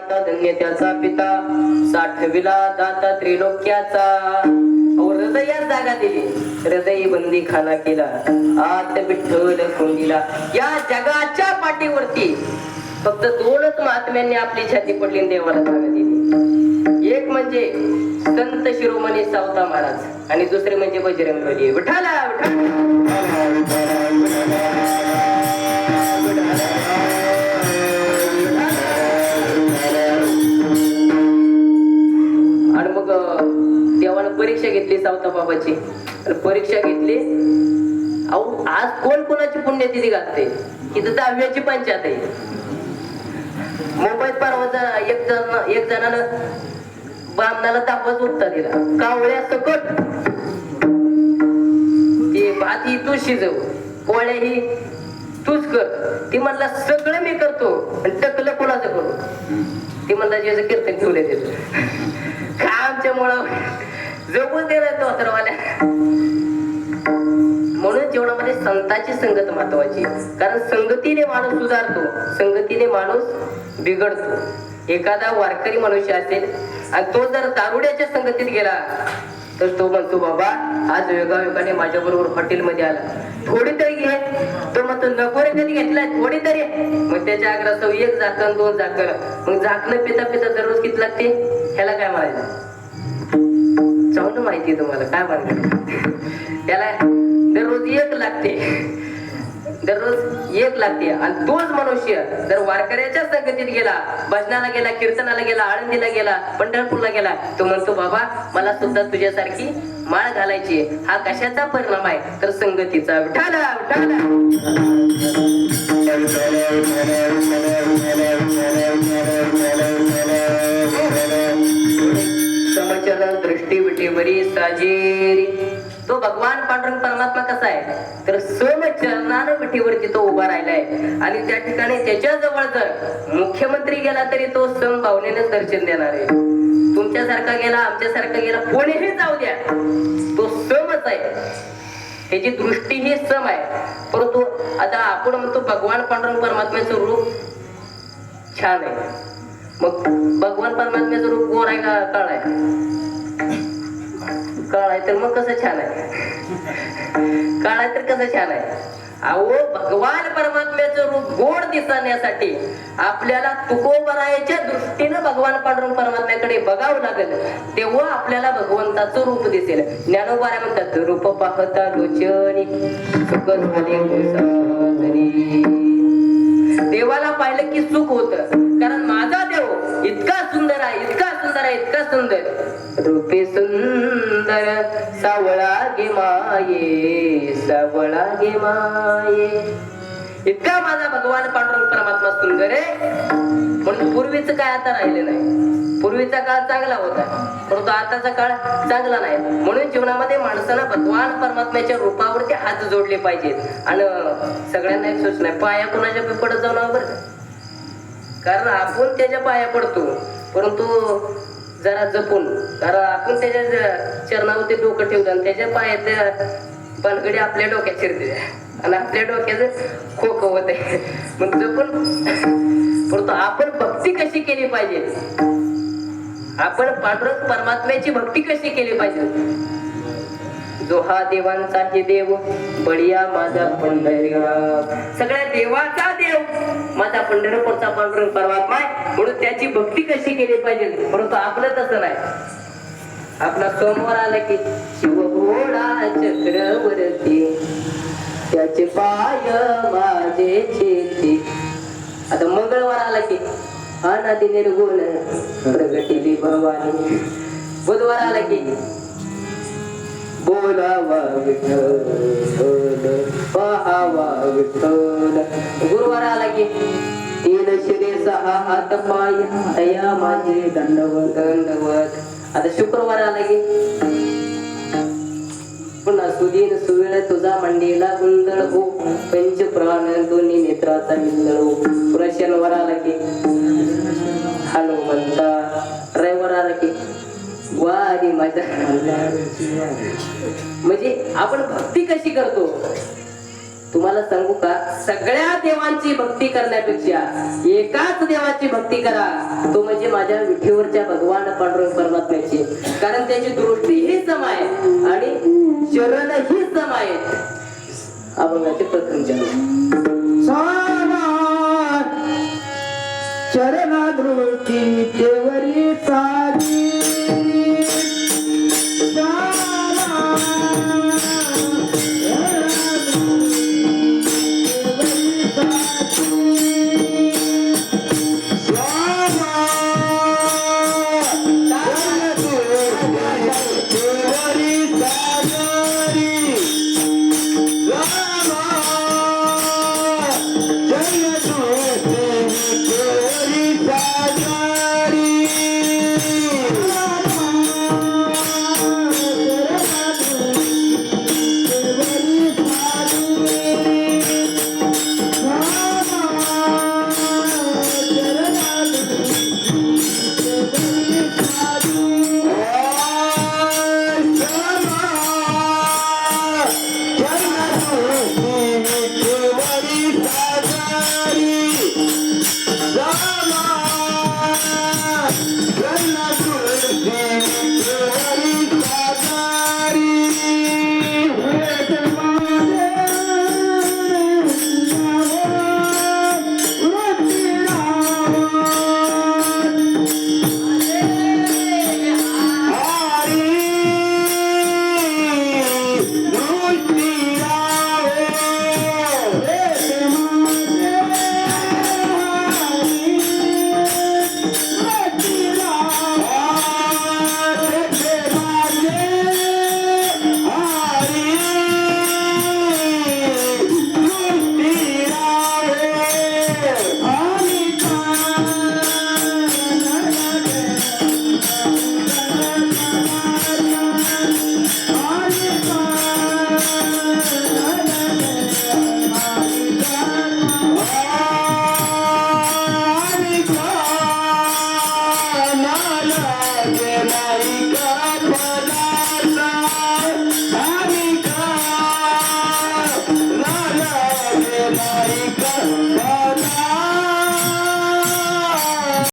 धन्य त्याचा पिता. साठविला दाता त्रिलोक्याचा. हृदयात जागा दिली. हृदय बंदी खाना केला. आत विठ्ठल कोंडीला. या जगाच्या पाठीवरती. फक्त दोनच महात्म्यांनी आपली छाती पडली देवाला जागा दिली. एक म्हणजे संत शिरोमणी सावता महाराज. आणि दुसरे म्हणजे बजरंग विठाला विठाला सावता बाबाची. परीक्षा घेतली. अहो आज कोण कोणाची पुण्यतिथी घालते इथं दहाव्याची पंचायत आहे. मुंबईत परवा एक जण एक जणानं बामणाला दाखवाच उत्तर दिला. कावळ्या सकट ते भात ही तू शिजव पोळ्या ही तूच कर. ती म्हणला सगळं मी करतो. आणि टकलं कोणाचं करू? ती म्हणला जे कीर्तन ठेवले ते का आमच्यामुळं? जगून दे तो अथरवाल्या म्हणून जीवनामध्ये संतांची संगत महत्वाची. कारण संगतीने माणूस सुधारतो संगतीने माणूस बिघडतो. एखादा वारकरी मनुष्य असेल आणि तो जर दारुड्याच्या संगतीत गेला तर तो म्हणतो बाबा आज योगायोगाने माझ्या बरोबर हॉटेलमध्ये आला. थोडी तरी घे. तो म्हणतो नको रे कधी घेतलाय? थोडी तरी मग त्याच्या आग्रह एक झाकण दोन झाकण. मग झाकणं पिता पिता दररोज किती लागते? ह्याला काय म्हणायचं? चांगलं माहिती तुम्हाला काय म्हणतात? त्याला दररोज एक लागते. दररोज एक लागते. आणि तोच मनुष्य जर वारकऱ्याच्या संगतीत गेला भजनाला गेला कीर्तनाला गेला आळंदीला गेला पंढरपूरला गेला तो म्हणतो बाबा मला सुद्धा तुझ्यासारखी माळ घालायची हा कशाचा परिणाम आहे? तर संगतीचा. विठाला विठाला दृष्टी साजेरी. तो भगवान पांडुरंग परमात्मा कसा आहे? तर समचरणानं विठीवरती तो उभा राहिलाय. आणि त्या ठिकाणी त्याच्याजवळ जर मुख्यमंत्री गेला तरी तो सम भावनेने दर्शन देणार आहे. तुमच्यासारखा गेला आमच्यासारखा गेला कोणीही जाऊ द्या. तो समच आहे. त्याची दृष्टी ही सम आहे. परंतु आता आपण म्हणतो भगवान पांडुरंग परमात्म्याचं रूप छान आहे. मग भगवान परमात्म्याचं रूप गोर आहे का काळ आहे? काळ आहे तर मग कसं छान आहे? काळ आहे तर कसं छान आहे? अहो भगवान परमात्म्याचं रूप गोड दिसण्यासाठी आपल्याला तुकोबरायाच्या दृष्टीनं भगवान पांडुरंग परमात्म्याकडे बघावं लागेल. तेव्हा आपल्याला भगवंताचं रूप दिसेल. ज्ञानोबाऱ्या म्हणतात रूप पाहता लोचनी सुख झाले देवाला पाहिलं की सुख होत. कारण माझा देव इतका सुंदर आहे इतका सुंदर आहे इतका सुंदर. रूपे सुंदर सावळा गे माये सावळा गे माये. इतका माझा भगवान पांडुरंग परमात्मा सुंदर आहे म्हणून पूर्वीच काय आता राहिले नाही. पूर्वीचा काळ चांगला होता परंतु आताचा काळ चांगला नाही. म्हणून जीवनामध्ये माणसानं भगवान परमात्म्याच्या रूपावरती हात जोडले पाहिजेत. आणि सगळ्यांना एक सूचना आहे पाया कुणाच्या बी पडत जाऊ बरं कारण आपण त्याच्या पाया पडतो. परंतु जरा जपून. कारण आपण त्याच्या चरणावरती डोकं ठेवतो आणि त्याच्या पायात पलगडी आपल्या डोक्यात शिरते. आणि आपल्या डोक्याचं खोक होत आहे मग जपून. परंतु आपण भक्ती कशी केली पाहिजे? आपण पांडुरंग परमात्म्याची भक्ती कशी केली पाहिजे? जो हा देवांचाही देव बडिया माझा पंढरीगाव. सगळ्या देवाचा देव माझा पंढरपूरचा पांडुरंग परमात्मा आहे. म्हणून त्याची भक्ती कशी केली पाहिजे? परंतु आपलं तसं नाही. आपला समोर आला की शिवभोळा चक्रवर्ती त्याचे पाय माझे चेती आता मंगळवार आला की अनादि निर्गुण प्रगटिली भवानी. बुधवार आला की बोलावा विठ्ठल पहावा विठ्ठल. गुरुवार आला की सहा हात पाय दया माझे दंडवत दंडवत आता शुक्रवार आला की पुन्हा सुदीन सुवेळ तुझा मंडीला गुंदळ हो पंच प्राण दोन्ही नेत्राचा मिंदळ हो पुन्हा शनिवार आला की हनुमंता रविवार आला की वारी माझा म्हणजे आपण भक्ती कशी करतो तुम्हाला सांगू का? सगळ्या देवांची भक्ती करण्यापेक्षा एकाच देवाची भक्ती करा. तो म्हणजे माझ्या विठीवरच्या भगवान पांडुरंग परमात्म्याची. कारण त्याची दृष्टी ही सम आहे आणि शरण ही सम आहे अभंगाचे प्रथम चरण चरणा दृष्टी देवरी